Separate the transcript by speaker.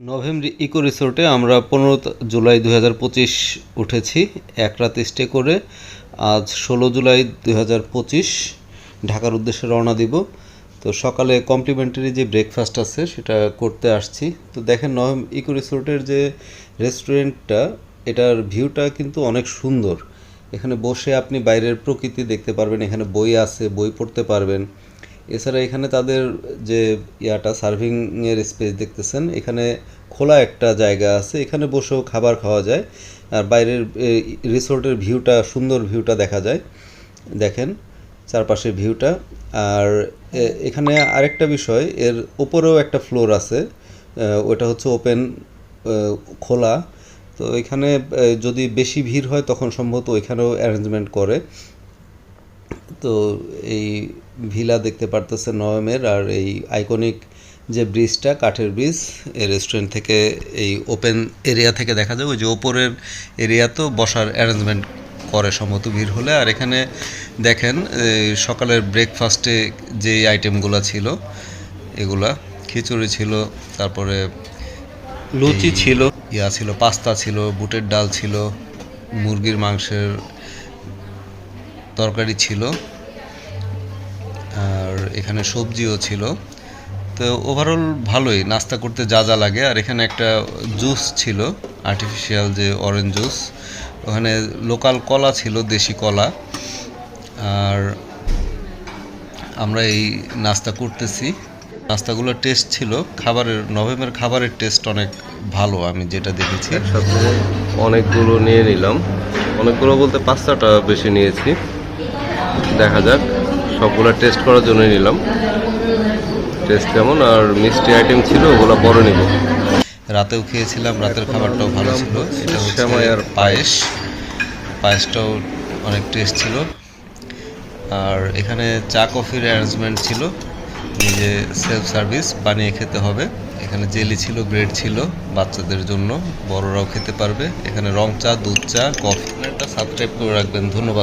Speaker 1: November eco রিসোর্টে আমরা পনেরো জুলাই দুই হাজার পঁচিশ উঠেছি। এক রাত স্টে করে আজ ষোলো জুলাই দুই হাজার পঁচিশ ঢাকার উদ্দেশ্যে রওনা দিব। তো সকালে কমপ্লিমেন্টারি যে ব্রেকফাস্ট আছে সেটা করতে আসছি। তো দেখেন নভেম ইকো রিসোর্টের যে রেস্টুরেন্টটা এটার ভিউটা কিন্তু অনেক সুন্দর। এখানে বসে আপনি বাইরের প্রকৃতি দেখতে পারবেন, এখানে বই আছে, বই পড়তে পারবেন। এছাড়া এখানে তাদের যে ইয়াটা, সার্ভিংয়ের স্পেস দেখতেছেন, এখানে খোলা একটা জায়গা আছে, এখানে বসেও খাবার খাওয়া যায়। আর বাইরের রিসোর্টের ভিউটা, সুন্দর ভিউটা দেখা যায়। দেখেন, চারপাশের ভিউটা। আর এখানে আরেকটা বিষয়, এর উপরেও একটা ফ্লোর আছে ওটা হচ্ছে ওপেন খোলা। তো এখানে যদি বেশি ভিড় হয়, তখন সম্ভবত ওইখানেও অ্যারেঞ্জমেন্ট করে। তো এই ভিলা দেখতে পারতেছে নয়মের আর এই আইকনিক যে ব্রিজটা কাঠের ব্রিজ এই রেস্টুরেন্ট থেকে এই ওপেন এরিয়া থেকে দেখা যায়। ওই যে ওপরের এরিয়া তো বসার অ্যারেঞ্জমেন্ট করে সম্ভবত ভিড় হলে। আর এখানে দেখেন সকালের ব্রেকফাস্টে যে আইটেমগুলো ছিল এগুলা খিচুড়ি ছিল তারপরে লুচি ছিল ইয়া ছিল পাস্তা ছিল বুটের ডাল ছিল মুরগির মাংসের তরকারি ছিল, আর এখানে সবজিও ছিল। তো ওভারঅল ভালোই, নাস্তা করতে যা যা লাগে। আর এখানে একটা জুস ছিল আর্টিফিশিয়াল যে অরেঞ্জ জুস ওখানে লোকাল কলা ছিল, দেশি কলা। আর আমরা এই নাস্তা করতেছি। নাস্তাগুলোর টেস্ট ছিল, খাবারের নভেম্বর খাবারের টেস্ট অনেক ভালো, আমি যেটা দেখেছি।
Speaker 2: অনেকগুলো নিয়ে নিলাম। অনেকগুলো বলতে পাঁচটা বেশি নিয়েছি। দেখা যাক। সবগুলো টেস্ট করার জন্য নিলাম। টেস্ট কেমন? আর মিষ্টি আইটেম ছিল ওগুলো বড় নিব।
Speaker 1: রাতেও খেয়েছিলাম রাতের খাবারটাও ভালো ছিল। এটা হচ্ছে
Speaker 2: আর
Speaker 1: পায়েস। পায়েসটাও অনেক টেস্ট ছিল। আর এখানে চা কফির অ্যারেঞ্জমেন্ট ছিল। নিজে সেলফ সার্ভিস বানিয়ে খেতে হবে। এখানে জেলি ছিল ব্রেড ছিল বাচ্চাদের জন্য। বড়রাও খেতে পারবে। এখানে রং চা দুধ চা কফি এটা সাবস্ক্রাইব করে রাখবেন। ধন্যবাদ।